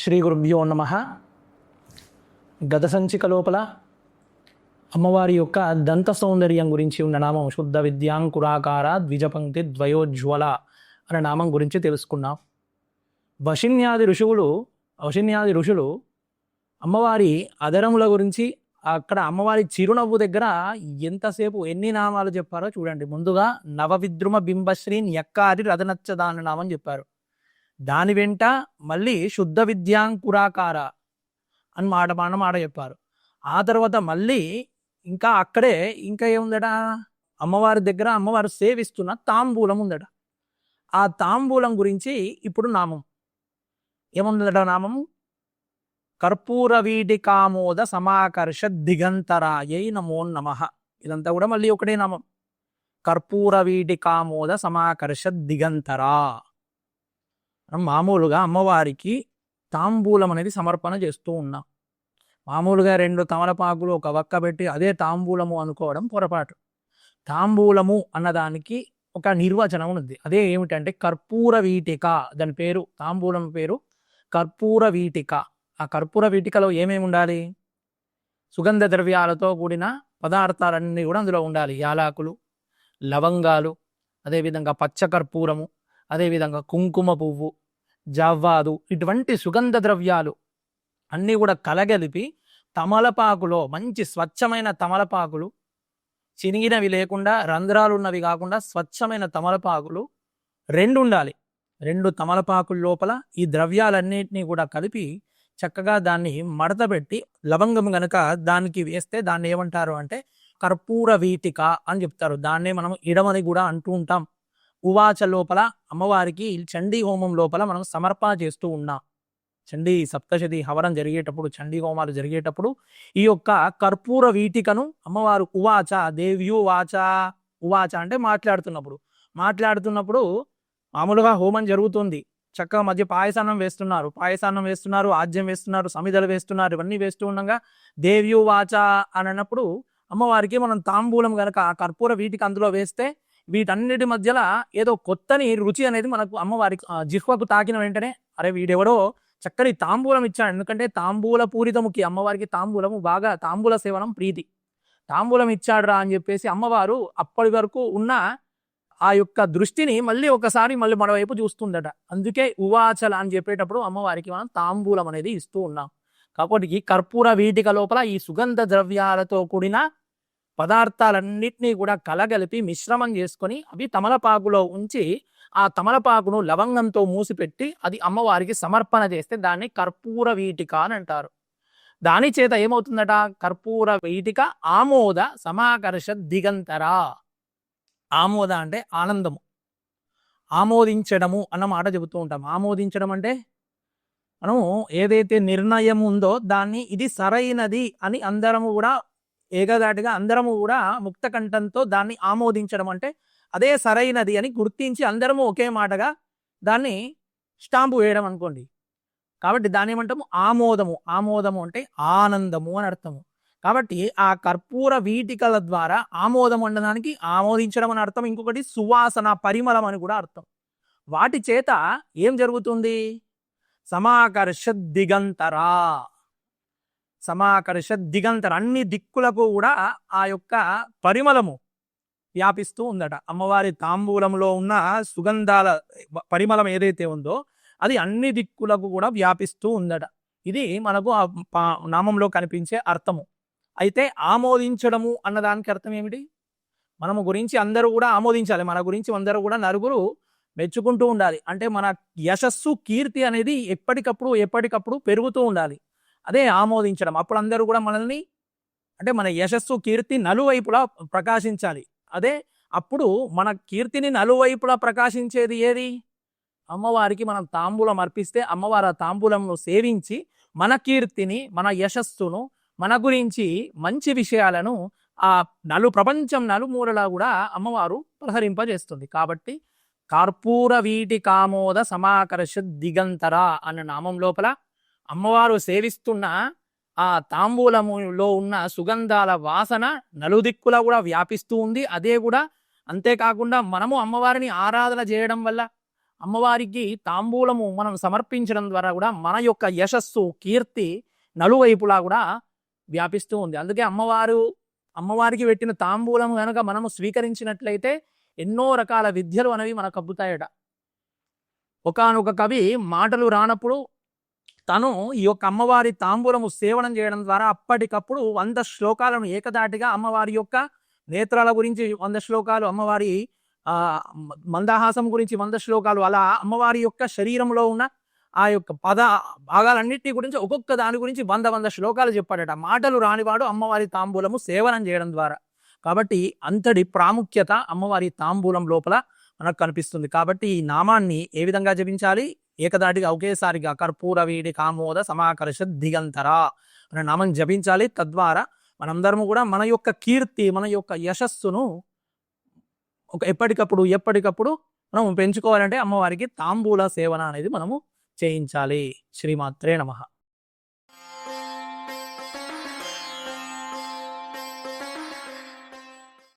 శ్రీ గురుభ్యో నమ. గత సంచిక లోపల అమ్మవారి యొక్క దంత సౌందర్యం గురించి ఉన్న నామం శుద్ధ విద్యాంకురాకార ద్విజపంక్తి ద్వయోజ్వల అనే నామం గురించి తెలుసుకున్నాం. వశిన్యాది ఋషువులు వశిన్యాది ఋషులు అమ్మవారి అదరముల గురించి అక్కడ అమ్మవారి చిరునవ్వు దగ్గర ఎంతసేపు ఎన్ని నామాలు చెప్పారో చూడండి. ముందుగా నవవిద్రుమ బింబశ్రీ ఎక్కారి రథనచ్చద అనే నామం చెప్పారు. దాని వెంట మళ్ళీ శుద్ధ విద్యాంకురాకార అని మాట మాట మాట చెప్పారు. ఆ తర్వాత మళ్ళీ ఇంకా అక్కడే ఇంకా ఏముందట? అమ్మవారి దగ్గర అమ్మవారు సేవిస్తున్న తాంబూలం ఉందట. ఆ తాంబూలం గురించి ఇప్పుడు నామం. ఏముందట నామం? కర్పూర వీటికామోద సమాకర్ష దిగంతరాయై నమో నమ. ఇదంతా కూడా మళ్ళీ ఒకటే నామం. కర్పూర వీటికామోద సమాకర్ష దిగంతరా. మనం మామూలుగా అమ్మవారికి తాంబూలం అనేది సమర్పణ చేస్తూ ఉన్నాం. మామూలుగా రెండు తమలపాకులు ఒక వక్క పెట్టి అదే తాంబూలము అనుకోవడం పొరపాటు. తాంబూలము అన్నదానికి ఒక నిర్వచనం ఉంది. అదే ఏమిటంటే కర్పూర వీటిక దాని పేరు తాంబూలం పేరు కర్పూర వీటిక. ఆ కర్పూర వీటికలో ఏమేమి ఉండాలి? సుగంధ ద్రవ్యాలతో కూడిన పదార్థాలన్నీ కూడా అందులో ఉండాలి. యాలకులు లవంగాలు అదేవిధంగా పచ్చ కర్పూరము అదేవిధంగా కుంకుమ పువ్వు జవ్వాదు ఇటువంటి సుగంధ ద్రవ్యాలు అన్నీ కూడా కలగలిపి తమలపాకులో మంచి స్వచ్ఛమైన తమలపాకులు చినిగినవి లేకుండా రంధ్రాలు ఉన్నవి కాకుండా స్వచ్ఛమైన తమలపాకులు రెండు ఉండాలి. రెండు తమలపాకుల లోపల ఈ ద్రవ్యాలన్నింటినీ కూడా కలిపి చక్కగా దాన్ని మడతపెట్టి లవంగం గనక దానికి వేస్తే దాన్ని ఏమంటారు అంటే కర్పూర వీటిక అని చెప్తారు. దాన్నే మనం ఇడమని కూడా అంటూ ఉంటాం. ఉవాచ లోపల అమ్మవారికి చండీ హోమం లోపల మనం సమర్పణ చేస్తూ ఉన్నాం. చండీ సప్తశతి హవరం జరిగేటప్పుడు చండీ హోమాలు జరిగేటప్పుడు ఈ యొక్క కర్పూర వీటికను అమ్మవారు ఉవాచ దేవ్యు వాచ ఉవాచ అంటే మాట్లాడుతున్నప్పుడు. మాట్లాడుతున్నప్పుడు మామూలుగా హోమం జరుగుతుంది. చక్కగా మధ్య పాయసాన్నం వేస్తున్నారు. పాయసాన్నం వేస్తున్నారు ఆజ్యం వేస్తున్నారు సమిదలు వేస్తున్నారు ఇవన్నీ వేస్తూ ఉండగా దేవ్యు వాచ అని అన్నప్పుడు అమ్మవారికి మనం తాంబూలం కనుక ఆ కర్పూర వీటికి అందులో వేస్తే వీటన్నిటి మధ్యలో ఏదో కొత్తని రుచి అనేది మనకు అమ్మవారికి జిహ్వకు తాకిన వెంటనే అరే వీడెవడో చక్కని తాంబూలం ఇచ్చాడు. ఎందుకంటే తాంబూల పూరితముకి అమ్మవారికి తాంబూలము బాగా తాంబూల సేవనం ప్రీతి. తాంబూలం ఇచ్చాడురా అని చెప్పేసి అమ్మవారు అప్పటి వరకు ఉన్న ఆ యొక్క దృష్టిని మళ్ళీ ఒకసారి మళ్ళీ మన వైపు చూస్తుందట. అందుకే ఉవాచల అని చెప్పేటప్పుడు అమ్మవారికి మనం తాంబూలం అనేది ఇస్తూ ఉన్నాం. కాబట్టి ఈ కర్పూర వీటిక లోపల ఈ సుగంధ ద్రవ్యాలతో కూడిన పదార్థాలన్నింటినీ కూడా కలగలిపి మిశ్రమం చేసుకొని అవి తమలపాకులో ఉంచి ఆ తమలపాకును లవంగంతో మూసిపెట్టి అది అమ్మవారికి సమర్పణ చేస్తే దాన్ని కర్పూర వీటిక అని అంటారు. దాని చేత ఏమవుతుందట? కర్పూర వీటిక ఆమోద సమాకర్ష దిగంతరా. ఆమోద అంటే ఆనందము. ఆమోదించడము అన్న మాట చెబుతూ ఉంటాం. ఆమోదించడం అంటే మనం ఏదైతే నిర్ణయం ఉందో దాన్ని ఇది సరైనది అని అందరము కూడా ఏకదాటిగా అందరము కూడా ముక్త కంఠంతో దాన్ని ఆమోదించడం అంటే అదే సరైనది అని గుర్తించి అందరము ఒకే మాటగా దాన్ని స్టాంపు వేయడం అనుకోండి. కాబట్టి దాన్ని ఏమంటాము? ఆమోదము. ఆమోదము అంటే ఆనందము అని అర్థము. కాబట్టి ఆ కర్పూర వీటికల ద్వారా ఆమోదం అనడానికి ఆమోదించడం అని అర్థం. ఇంకొకటి సువాసన పరిమళం అని కూడా అర్థం. వాటి చేత ఏం జరుగుతుంది? సమాకర్ష దిగంతరా సమాకర్ష దిగంతర అన్ని దిక్కులకు కూడా ఆ యొక్క పరిమళము వ్యాపిస్తూ ఉందట. అమ్మవారి తాంబూలంలో ఉన్న సుగంధాల పరిమళం ఏదైతే ఉందో అది అన్ని దిక్కులకు కూడా వ్యాపిస్తూ ఉందట. ఇది మనకు ఆ పా- నామంలో కనిపించే అర్థము. అయితే ఆమోదించడము అన్నదానికి అర్థం ఏమిటి? మనము గురించి అందరూ కూడా ఆమోదించాలి. మన గురించి అందరూ కూడా నలుగురు మెచ్చుకుంటూ ఉండాలి. అంటే మన యశస్సు కీర్తి అనేది ఎప్పటికప్పుడు ఎప్పటికప్పుడు పెరుగుతూ ఉండాలి. అదే ఆమోదించడం. అప్పుడు అందరూ కూడా మనల్ని అంటే మన యశస్సు కీర్తి నలువైపులా ప్రకాశించాలి. అదే అప్పుడు మన కీర్తిని నలువైపులా ప్రకాశించేది ఏది? అమ్మవారికి మనం తాంబూలం అర్పిస్తే అమ్మవారు ఆ తాంబూలంను సేవించి మన కీర్తిని మన యశస్సును మన గురించి మంచి విషయాలను ఆ నలు ప్రపంచం నలుమూలలా కూడా అమ్మవారు ప్రహరింపజేస్తుంది కాబట్టి కార్పూర వీటి కామోద సమాకర్ష దిగంతరా అన్న నామం లోపల అమ్మవారు సేవిస్తున్న ఆ తాంబూలములో ఉన్న సుగంధాల వాసన నలుదిక్కులా కూడా వ్యాపిస్తూ ఉంది. అదే కూడా అంతేకాకుండా మనము అమ్మవారిని ఆరాధన చేయడం వల్ల అమ్మవారికి తాంబూలము మనం సమర్పించడం ద్వారా కూడా మన యొక్క యశస్సు కీర్తి నలువైపులా కూడా వ్యాపిస్తూ ఉంది. అందుకే అమ్మవారు అమ్మవారికి పెట్టిన తాంబూలం కనుక మనము స్వీకరించినట్లయితే ఎన్నో రకాల విద్యలు అనేవి మనకు అబ్బుతాయట ఒకానొక కవి మాటలు రానప్పుడు తను ఈ యొక్క అమ్మవారి తాంబూలము సేవనం చేయడం ద్వారా అప్పటికప్పుడు వంద శ్లోకాలను ఏకదాటిగా అమ్మవారి యొక్క నేత్రాల గురించి వంద శ్లోకాలు అమ్మవారి మందహాసం గురించి వంద శ్లోకాలు అలా అమ్మవారి యొక్క శరీరంలో ఉన్న ఆ యొక్క పద భాగాలన్నిటి గురించి ఒక్కొక్క దాని గురించి వంద వంద శ్లోకాలు చెప్పాడట. మాటలు రానివాడు అమ్మవారి తాంబూలము సేవనం చేయడం ద్వారా. కాబట్టి అంతటి ప్రాముఖ్యత అమ్మవారి తాంబూలం లోపల మనకు కనిపిస్తుంది. కాబట్టి ఈ నామాన్ని ఏ విధంగా జపించాలి? ఏకదాటిగా ఒకేసారిగా కర్పూర వీడి కామోద సమాకర్ష దిగంతర. అనే నామం జపించాలి. తద్వారా మనందరము కూడా మన యొక్క కీర్తి మన యొక్క యశస్సును ఒక ఎప్పటికప్పుడు ఎప్పటికప్పుడు మనం పెంచుకోవాలంటే అమ్మవారికి తాంబూల సేవన అనేది మనము చేయించాలి. శ్రీమాత్రే నమః.